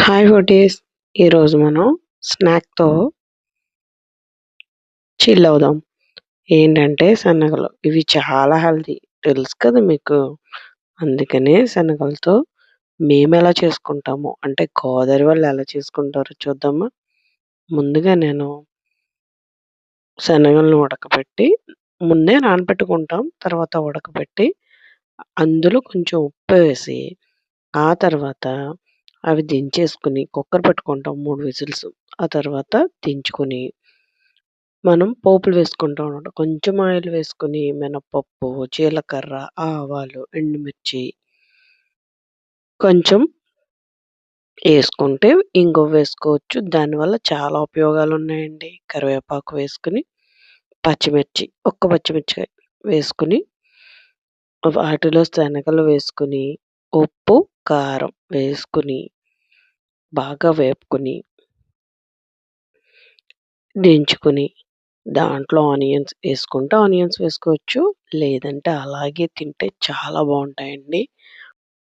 Hi హోటీస్ ఈరోజు మనం స్నాక్‌తో chill అవుదాం. ఏంటంటే శనగలు. ఇవి చాలా హెల్తీ తెలుసు కదా మీకు. అందుకనే శనగలతో మేము ఎలా చేసుకుంటాము అంటే గోదావరి వాళ్ళు ఎలా చేసుకుంటారో చూద్దామా? ముందుగా నేను శనగలను ఉడకబెట్టి ముందే నానబెట్టుకుంటాం. తర్వాత ఉడకబెట్టి అందులో కొంచెం ఉప్పు వేసి ఆ తర్వాత అవి దించేసుకొని కుక్కర్ పెట్టుకుంటాం మూడు విజిల్స్. ఆ తర్వాత దించుకొని మనం పోపులు వేసుకుంటాం అన్నమాట. కొంచెం ఆయిల్ వేసుకొని మినపప్పు, జీలకర్ర, ఆవాలు, ఎండుమిర్చి కొంచెం వేసుకుంటే ఇంగువ వేసుకోవచ్చు. దానివల్ల చాలా ఉపయోగాలు ఉన్నాయండి కరివేపాకు వేసుకొని, పచ్చిమిర్చి ఒక్క పచ్చిమిర్చి వేసుకొని వాటిలో శనగలు వేసుకొని, ఉప్పు, కారం వేసుకుని బాగా వేపుకొని దించుకుని దాంట్లో ఆనియన్స్ వేసుకుంటే ఆనియన్స్ వేసుకోవచ్చు. లేదంటే అలాగే తింటే చాలా బాగుంటాయండి